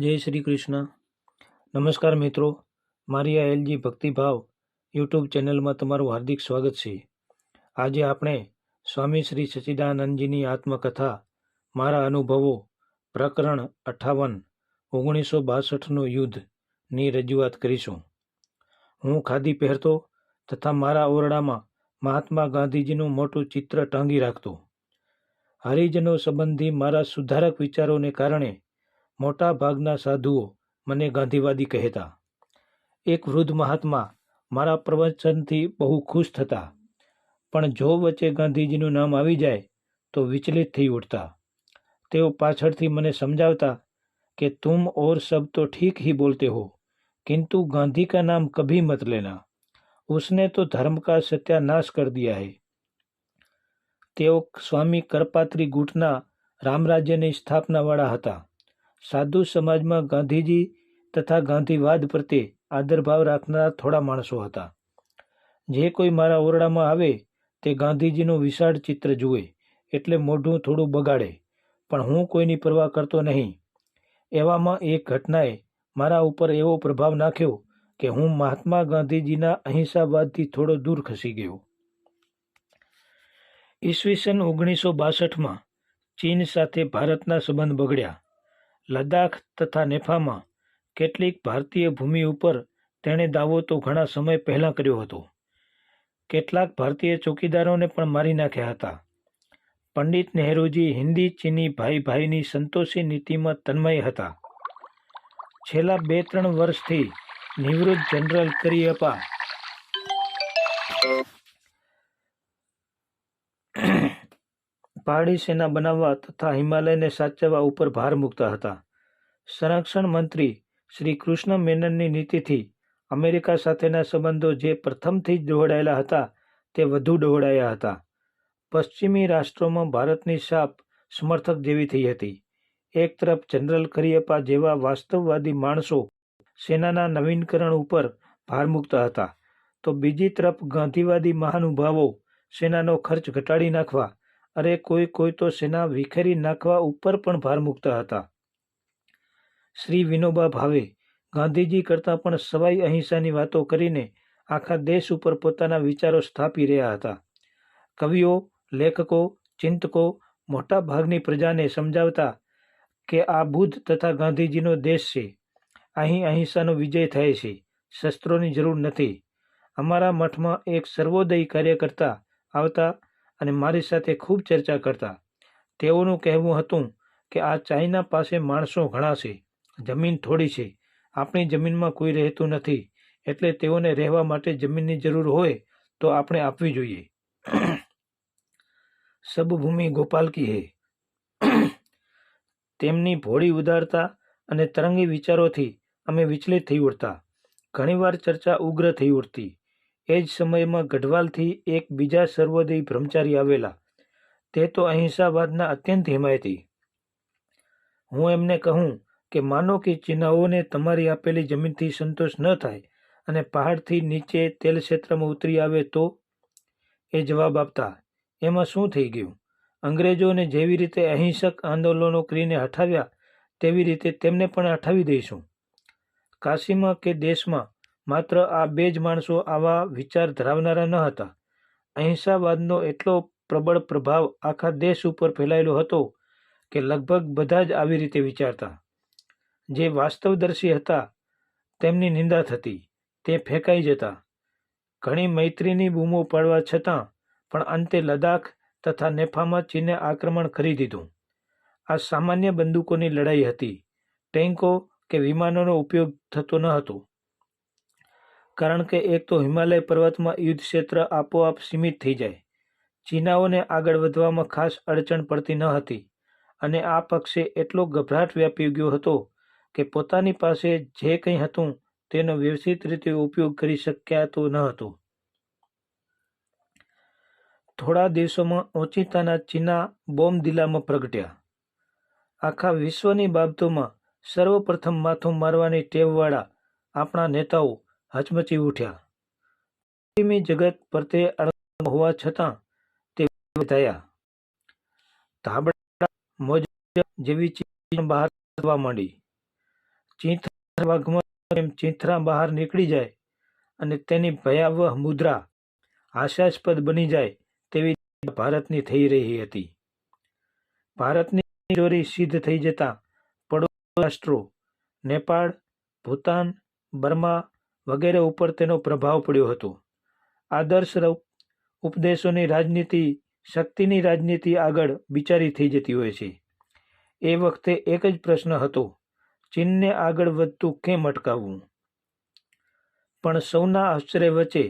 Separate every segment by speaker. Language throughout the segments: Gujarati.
Speaker 1: જય શ્રી કૃષ્ણ. નમસ્કાર મિત્રો, મારી આ એલજી ભક્તિભાવ યુટ્યુબ ચેનલમાં તમારું હાર્દિક સ્વાગત છે. આજે આપણે સ્વામી શ્રી સચ્ચિદાનંદજીની આત્મકથા, મારા અનુભવો, પ્રકરણ અઠ્ઠાવન ઓગણીસો બાસઠનું યુદ્ધની રજૂઆત કરીશું. હું ખાદી પહેરતો તથા મારા ઓરડામાં મહાત્મા ગાંધીજીનું મોટું ચિત્ર ટાંગી રાખતો. હરિજનો સંબંધી મારા સુધારક વિચારોને કારણે મોટા ભાગના સાધુઓ મને ગાંધીવાદી કહેતા એક વૃદ્ધ મહાત્મા મારા પ્રવચનથી બહુ ખુશ થતા પણ જો વચ્ચે ગાંધીજીનું નામ આવી જાય તો વિચલિત થઈ ઉઠતા તેઓ પાછળથી મને સમજાવતા કે તુમ ઓર સબ તો ઠીક ही બોલતે हो किंतु गांधी का नाम कभी मत लेना उसने तो धर्म का सत्यानाश कर दिया है તેઓ સ્વામી કરપાત્રી ગુટના રામરાજ્યની સ્થાપનાવાળા હતા સાધુ સમાજમાં ગાંધીજી તથા ગાંધીવાદ પ્રત્યે આદરભાવ રાખનારા થોડા માણસો હતા. જે કોઈ મારા ઓરડામાં આવે, તે ગાંધીજીનું વિશાળ ચિત્ર જુએ, એટલે મોઢું થોડું બગાડે, પણ હું કોઈની પરવા કરતો નહીં. એવામાં એક ઘટનાએ મારા ઉપર એવો પ્રભાવ નાખ્યો કે હું મહાત્મા ગાંધીજીના અહિંસાવાદથી થોડો દૂર ખસી ગયો. ઈસવીસન ઓગણીસો બાસઠમાં ચીન સાથે ભારતના સંબંધ બગડ્યા. લદ્દાખ તથા નેફામાં કેટલીક ભારતીય ભૂમિ ઉપર તેણે દાવો તો ઘણા સમય પહેલાં કર્યો હતો. કેટલાક ભારતીય ચોકીદારોને પણ મારી નાખ્યા હતા. પંડિત નહેરુજી હિન્દી ચીની ભાઈ ભાઈની સંતોષી નીતિમાં તન્મય હતા. છેલ્લા બે ત્રણ વર્ષથી નિવૃત્ત જનરલ કરિયપ્પા પહાડી સેના બનાવવા તથા હિમાલયને સાચવવા ઉપર ભાર મૂકતા હતા. સંરક્ષણ મંત્રી શ્રી કૃષ્ણ મેનનની નીતિથી અમેરિકા સાથેના સંબંધો જે પ્રથમથી જ ડહોળાયેલા હતા, તે વધુ ડહોળાયા હતા. પશ્ચિમી રાષ્ટ્રોમાં ભારતની છાપ સમર્થક જેવી થઈ હતી. એક તરફ જનરલ કરિયપ્પા જેવા વાસ્તવવાદી માણસો સેનાના નવીનકરણ ઉપર ભાર મૂકતા હતા, તો બીજી તરફ ગાંધીવાદી મહાનુભાવો સેનાનો ખર્ચ ઘટાડી નાખવા અરે કોઈ કોઈ તો સેના વિખેરી નાખવા ઉપર પણ ભાર મૂકતા હતા. શ્રી વિનોબા ભાવે ગાંધીજી કરતાં પણ સવાઈ અહિંસાની વાતો કરીને આખા દેશ ઉપર પોતાના વિચારો સ્થાપી રહ્યા હતા. કવિઓ, લેખકો, ચિંતકો મોટા ભાગની પ્રજાને સમજાવતા કે આ બુદ્ધ તથા ગાંધીજીનો દેશ છે. અહીં અહિંસાનો વિજય થાય છે. શસ્ત્રોની જરૂર નથી. અમારા મઠમાં એક સર્વોદયી કાર્યકર્તા આવતા અને મારી સાથે ખૂબ ચર્ચા કરતા. તેઓનું કહેવું હતું કે આ ચાઇના પાસે માણસો ઘણા છે. જમીન થોડી છે. આપણી જમીનમાં કોઈ રહેતું નથી. એટલે તેઓને રહેવા માટે જમીનની જરૂર હોય તો આપણે આપવી જોઈએ. સબભૂમિ ગોપાલકી હે તેમની ભોળી ઉદારતા અને તરંગી વિચારોથી અમે વિચલિત થઈ ઉઠતા. ઘણીવાર ચર્ચા ઉગ્ર થઈ ઉઠતી. એ જ સમયમાં ગઢવાલથી એક બીજા સર્વોદય બ્રહ્મચારી આવેલા. તે તો અહિંસાવાદના અત્યંત હિમાયતી. હું એમને કહું કે માનો કે ચીનાઓને તમારી આપેલી જમીનથી સંતોષ ન થાય અને પહાડથી નીચે તેલ ક્ષેત્રમાં ઉતરી આવે તો? એ જવાબ આપતા, એમાં શું થઈ ગયું? અંગ્રેજોને જેવી રીતે અહિંસક આંદોલનો કરીને હટાવ્યા, તેવી રીતે તેમને પણ હટાવી દઈશું. કાશીમાં કે દેશમાં માત્ર આ બે જ માણસો આવા વિચાર ધરાવનારા ન હતા. અહિંસાવાદનો એટલો પ્રબળ પ્રભાવ આખા દેશ ઉપર ફેલાયેલો હતો કે લગભગ બધા જ આવી રીતે વિચારતા. જે વાસ્તવદર્શી હતા, તેમની નિંદા થતી, તે ફેંકાઈ જતા. ઘણી મૈત્રીની બૂમો પાડવા છતાં પણ અંતે લદ્દાખ તથા નેફામાં ચીને આક્રમણ કરી દીધું. આ સામાન્ય બંદૂકોની લડાઈ હતી. ટેન્કો કે વિમાનોનો ઉપયોગ થતો ન હતો. કારણ કે એક તો હિમાલય પર્વતમાં યુદ્ધ ક્ષેત્ર આપોઆપ સીમિત થઈ જાય. ચીનાઓને આગળ વધવામાં ખાસ અડચણ પડતી ન હતી. અને આ પક્ષે એટલો ગભરાટ વ્યાપી ગયો હતો કે પોતાની પાસે જે કંઈ હતું તેનો વ્યવસ્થિત રીતે ઉપયોગ કરી શક્યાતો ન હતો. થોડા દિવસોમાં ઓચિતાના ચીના બોમ્બ દિલામાં પ્રગટ્યા. આખા વિશ્વની બાબતોમાં સર્વપ્રથમ માથું મારવાની ટેવવાળા આપણા નેતાઓ હચમચી ઉઠ્યા. પશ્ચિમી જગત પરતે અડગ હોવા છતાં તે થયા. ધાબળા મોજ જેવી ચીજ બહાર થવા માંડી. ચીંથરા જેમ ચીંથરા બહાર નીકળી જાય અને તેની ભયાવહ મુદ્રા આશાસ્પદ બની જાય તેવી ભારતની થઈ રહી હતી. ભારતની ચોરી સિદ્ધ થઈ જતા પડોશી રાષ્ટ્રો, નેપાળ, ભૂતાન, બર્મા વગેરે ઉપર તેનો પ્રભાવ પડ્યો હતો. આદર્શ ઉપદેશોની રાજનીતિ, શક્તિની રાજનીતિ આગળ બિચારી થઈ જતી હોય છે. એ વખતે એક જ પ્રશ્ન હતો, ચીનને આગળ વધતું કેમ અટકાવવું? પણ સૌના આશ્ચર્ય વચ્ચે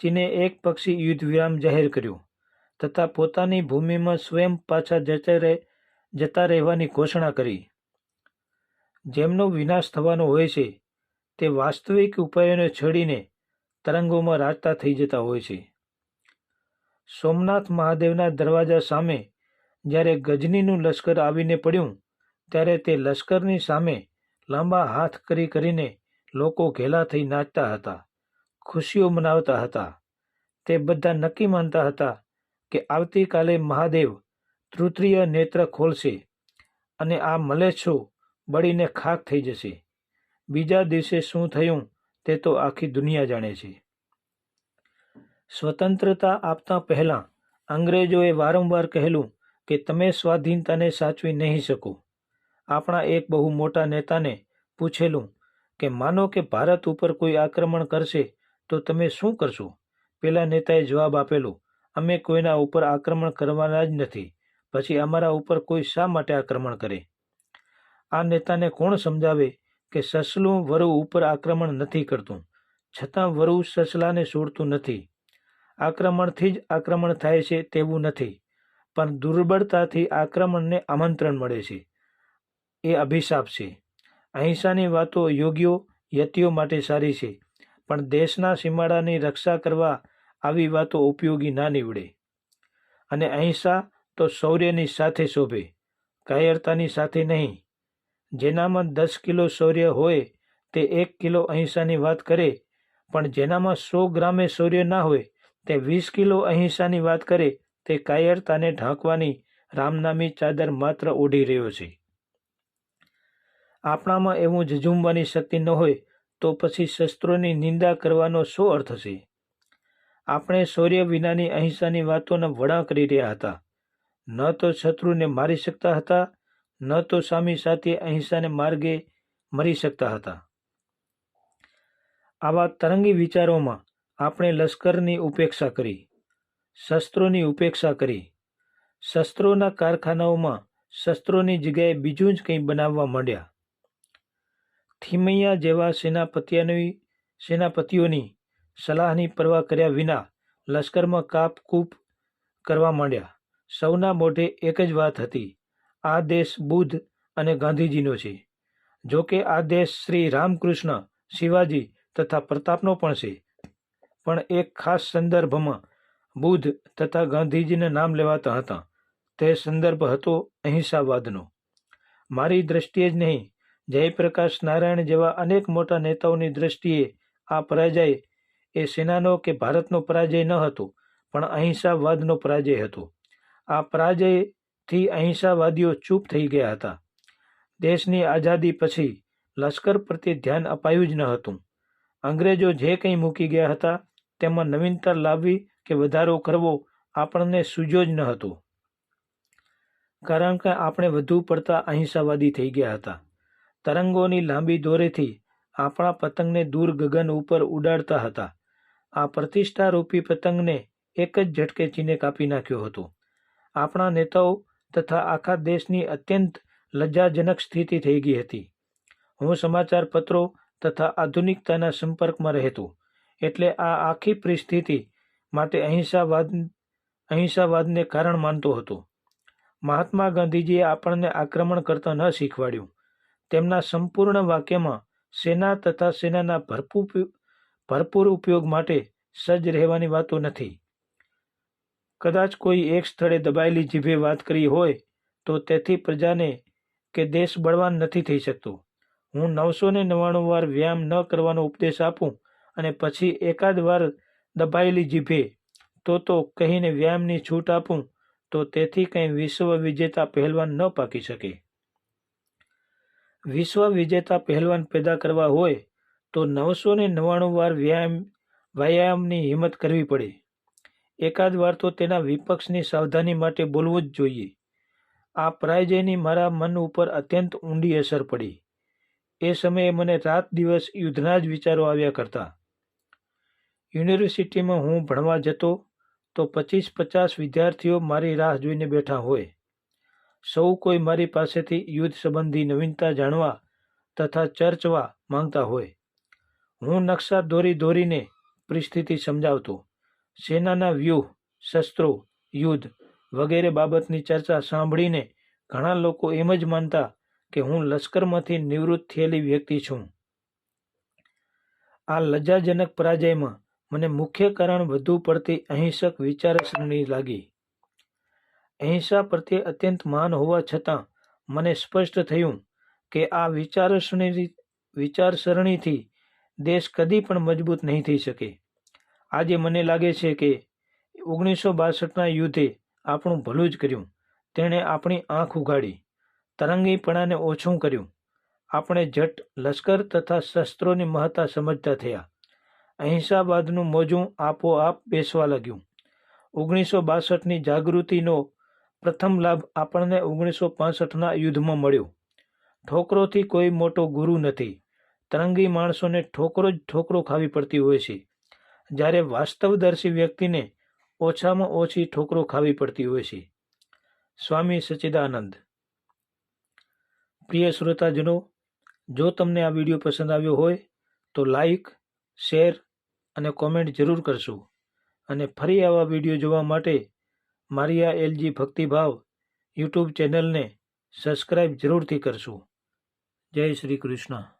Speaker 1: ચીને એક પક્ષી યુદ્ધ વિરામ જાહેર કર્યો, તથા પોતાની ભૂમિમાં સ્વયં પાછા જતા જતા રહેવાની ઘોષણા કરી. જેમનો વિનાશ થવાનો હોય છે તે વાસ્તવિક ઉપાયોને છોડીને તરંગોમાં રાજતા થઈ જતા હોય છે. સોમનાથ મહાદેવના દરવાજા સામે જ્યારે ગજનીનું લશ્કર આવીને પડ્યું, ત્યારે તે લશ્કરની સામે લાંબા હાથ કરી કરીને લોકો ઘેલા થઈ નાચતા હતા, ખુશીઓ મનાવતા હતા. તે બધા નક્કી માનતા હતા કે આવતીકાલે મહાદેવ તૃતીય નેત્ર ખોલશે અને આ મલેચ્છો બળીને ખાક થઈ જશે. બીજા દિવસે શું થયું તે તો આખી દુનિયા જાણે છે. સ્વતંત્રતા આપતા પહેલાં અંગ્રેજોએ વારંવાર કહેલું કે તમે સ્વાધીનતાને સાચવી નહીં શકો. આપણા એક બહુ મોટા નેતાને પૂછેલું કે માનો કે ભારત ઉપર કોઈ આક્રમણ કરશે તો તમે શું કરશો? પેલા નેતાએ જવાબ આપેલો, અમે કોઈના ઉપર આક્રમણ કરવાના જ નથી, પછી અમારા ઉપર કોઈ શા માટે આક્રમણ કરે? આ નેતાને કોણ સમજાવે કે સસલું વરુ ઉપર આક્રમણ નથી કરતું. છતાં વરુ સસલાને છોડતું નથી. આક્રમણથી જ આક્રમણ થાય છે તેવું નથી. પણ દુર્બળતાથી આક્રમણને આમંત્રણ મળે છે. એ અભિશાપ છે. અહિંસાની વાતો યોગીઓ યતિઓ માટે સારી છે. પણ દેશના સીમાડાની રક્ષા કરવા આવી વાતો ઉપયોગી ના નીવડે. અને અહિંસા તો શૌર્યની સાથે શોભે. કાયરતાની સાથે નહીં. જેનામાં દસ કિલો શૌર્ય હોય, તે એક કિલો અહિંસાની વાત કરે, પણ જેનામાં સો ગ્રામે શૌર્ય ના હોય, તે વીસ કિલો અહિંસાની વાત કરે, તે કાયરતાને ઢાંકવાની રામનામી ચાદર માત્ર ઓઢી રહ્યો છે. આપણામાં એવું ઝઝુમવાની શક્તિ ન હોય, તો પછી શસ્ત્રોની નિંદા કરવાનો શો અર્થ છે? આપણે શૌર્ય વિનાની અહિંસાની વાતોના વડા કરી રહ્યા હતા. ન તો શત્રુને મારી શકતા હતા ન તો સામી સાથે અહિંસાને માર્ગે મરી શકતા હતા. આવા તરંગી વિચારોમાં આપણે લશ્કરની ઉપેક્ષા કરી, શસ્ત્રોની ઉપેક્ષા કરી, શસ્ત્રોના કારખાનાઓમાં શસ્ત્રોની જગ્યાએ બીજું જ કંઈ બનાવવા માંડ્યા. થીમૈયા જેવા સેનાપતિઓની સેનાપતિઓની સલાહની પરવા કર્યા વિના લશ્કરમાં કાપ કૂપ કરવા માંડ્યા. સૌના મોઢે એક જ વાત હતી આ દેશ બુદ્ધ અને ગાંધીજીનો છે. જો કે આ દેશ શ્રી રામકૃષ્ણ શિવાજી તથા પ્રતાપનો પણ છે. પણ એક ખાસ સંદર્ભમાં બુદ્ધ તથા ગાંધીજીને નામ લેવાતા હતા. તે સંદર્ભ હતો અહિંસાવાદનો. મારી દ્રષ્ટિએ જ નહીં, જયપ્રકાશ નારાયણ જેવા અનેક મોટા નેતાઓની દ્રષ્ટિએ આ પરાજય એ સેનાનો કે ભારતનો પરાજય ન હતો, પણ અહિંસાવાદનો પરાજય હતો. આ પરાજયથી અહિંસાવાદીઓ ચૂપ થઈ ગયા હતા. દેશની આઝાદી પછી લશ્કર પ્રત્યે ધ્યાન અપાયું જ ન હતું. અંગ્રેજો જે કંઈ મૂકી ગયા હતા, તેમાં નવીનતા લાવવી કે વધારો કરવો આપણને સૂજો જ ન હતો. કારણ કે આપણે વધુ પડતા અહિંસાવાદી થઈ ગયા હતા. તરંગોની લાંબી દોરેથી આપણા પતંગને દૂર ગગન ઉપર ઉડાડતા હતા. આ પ્રતિષ્ઠારૂપી પતંગને એક જ ઝટકે ચીને કાપી નાખ્યો હતો. આપણા નેતાઓ તથા આખા દેશની અત્યંત લજ્જાજનક સ્થિતિ થઈ ગઈ હતી. હું સમાચાર પત્રો તથા આધુનિકતાના સંપર્કમાં રહેતો, એટલે આ આખી પરિસ્થિતિ માટે અહિંસાવાદ, અહિંસાવાદને કારણ માનતો હતો. મહાત્મા ગાંધીજીએ આપણને આક્રમણ કરતા ન શીખવાડ્યું. તેમના સંપૂર્ણ વાક્યમાં સેના તથા સેનાના ભરપૂર ભરપૂર ઉપયોગ માટે સજ્જ રહેવાની વાતો નથી. કદાચ કોઈ એક સ્થળે દબાયેલી જીભે વાત કરી હોય, તો તેથી પ્રજાને કે દેશ બળવાન નથી થઈ શકતો. હું નવસો ને નવ્વાણું વાર વ્યાયામ ન કરવાનો ઉપદેશ આપું અને પછી એકાદ વાર દબાયેલી જીભે તો તો કહીને વ્યાયામની છૂટ આપું, તો તેથી કંઈ વિશ્વ વિજેતા પહેલવાન ન પાકી શકે. વિશ્વ વિજેતા પહેલવાન પેદા કરવા હોય, તો નવસો ને નવ્વાણું વાર વ્યાયામ, વ્યાયામની હિંમત કરવી પડે. એકાદ વાર તો તેના વિપક્ષની સાવધાની માટે બોલવું જ જોઈએ. આ પરાજયની મારા મન ઉપર અત્યંત ઊંડી અસર પડી. એ સમયે મને રાત દિવસ યુદ્ધના જ વિચારો આવ્યા કરતા. યુનિવર્સિટીમાં હું ભણવા જતો, તો પચીસ પચાસ વિદ્યાર્થીઓ મારી રાહ જોઈને બેઠા હોય. સૌ કોઈ મારી પાસેથી યુદ્ધ સંબંધી નવીનતા જાણવા તથા ચર્ચવા માંગતા હોય. હું નકશા દોરી દોરીને પરિસ્થિતિ સમજાવતો. સેનાના વ્યૂહ, શસ્ત્રો, યુદ્ધ વગેરે બાબતની ચર્ચા સાંભળીને ઘણા લોકો એમ જ માનતા કે હું લશ્કરમાંથી નિવૃત્ત થયેલી વ્યક્તિ છું. આ લજ્જાજનક પરાજયમાં મને મુખ્ય કારણ વધુ પડતી અહિંસક વિચારસરણી લાગી. અહિંસા પ્રત્યે અત્યંત માન હોવા છતાં મને સ્પષ્ટ થયું કે આ વિચારસરણી, વિચારસરણીથી દેશ કદી પણ મજબૂત નહીં થઈ શકે. આજે મને લાગે છે કે ઓગણીસો બાસઠના યુદ્ધે આપણું ભલું જ કર્યું. તેણે આપણી આંખ ઉગાડી તરંગીપણાને ઓછું કર્યું. આપણે જટ, લશ્કર તથા શસ્ત્રોની મહત્તા સમજતા થયા. અહિંસાબાદનું મોજું આપોઆપ બેસવા લાગ્યું. ઓગણીસો બાસઠની જાગૃતિનો પ્રથમ લાભ આપણને ઓગણીસો પાસઠના યુદ્ધમાં મળ્યો. ઠોકરોથી કોઈ મોટો ગુરુ નથી. તરંગી માણસોને ઠોકરો જ ઠોકરો ખાવી પડતી હોય છે. જ્યારે વાસ્તવદર્શી વ્યક્તિને ઓછામાં ઓછી ઠોકરો ખાવી પડતી હોય છે. સ્વામી સચ્ચિદાનંદ. પ્રિય શ્રોતાજનો, જો તમને આ વીડિયો પસંદ આવ્યો હોય, તો લાઈક, શેર અને કોમેન્ટ જરૂર કરશો. અને ફરી આવા વીડિયો જોવા માટે મારી આ એલજી ભક્તિભાવ યુટ્યુબ ચેનલને સબસ્ક્રાઈબ જરૂરથી કરશો. જય શ્રી કૃષ્ણ.